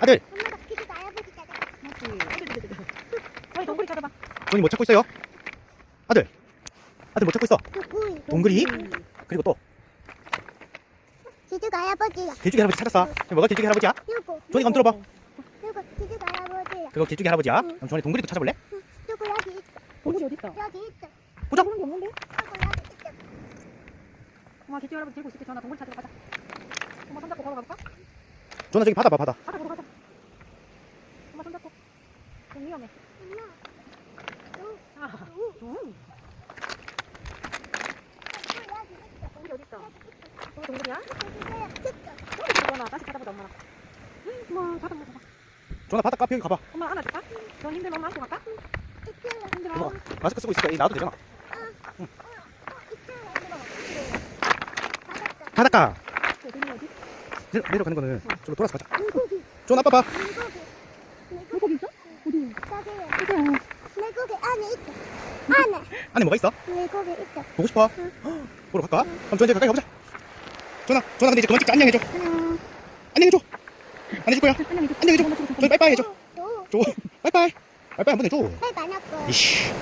아들 할아버지 동굴이 찾아봐. 뭐 찾고 있어요? 아들 아들 뭐 찾고 있어? 동그리? 그리고 또 키즈 할아버지야. 길쭉이 할아버지 찾았어 뭐가 길쭉이 할아버지야? 누구? 조니 감 들어봐 누구? 키즈 할아버지야. 그거 길쭉이 할아버지야? 응. 그럼 조니 동그리도 찾아볼래? 누구 여기? 동굴이 어디 있어? 여기 있어. 보자 그런 게 없는데? 누구 여기 있어? 엄마 기지 할아버지 들고 있을게. 전화 동굴 찾으러 가자. 엄마 손잡고 걸어 가볼까? 조나 저기 바다 봐 바다 바다 보러 가자. 엄마 손잡고. 좀 위험해. 아, 누구? 동. 누구 여기 있어? 동굴이 어디 있어? 동굴 동굴이야? 됐어. 동굴 찾아봐. 다시 찾아보자 엄마랑. 엄마 보러 가봐. 조나 바다 카페 여기 가봐 엄마 안아줄까? 넌 힘들면 엄마 안고 갈까? 힘들어. 이거 마스크 쓰고 있으니까 이 나와도 되잖아 바닷가 어디 어디? 내려, 내려가는 거는 저로 돌아서 가자 물고기. 조나 아빠 봐 물고기. 물고기 있어? 어디? 저기요. 물고기 안에 있어. 안에. 안에 뭐가 있어? 물고기 있어. 보고 싶어? 보러 갈까? 그럼 조나 이제 가까이 가보자 조나 조나 근데 이제 그만 찍자 안녕해줘 안녕. 안녕해줘 안 해줄 거야 안녕해줘 조니 빠이빠이 해줘 또. 조 빠이빠이 빠이빠이 한번 해줘 빨리 안 왔고. 이씨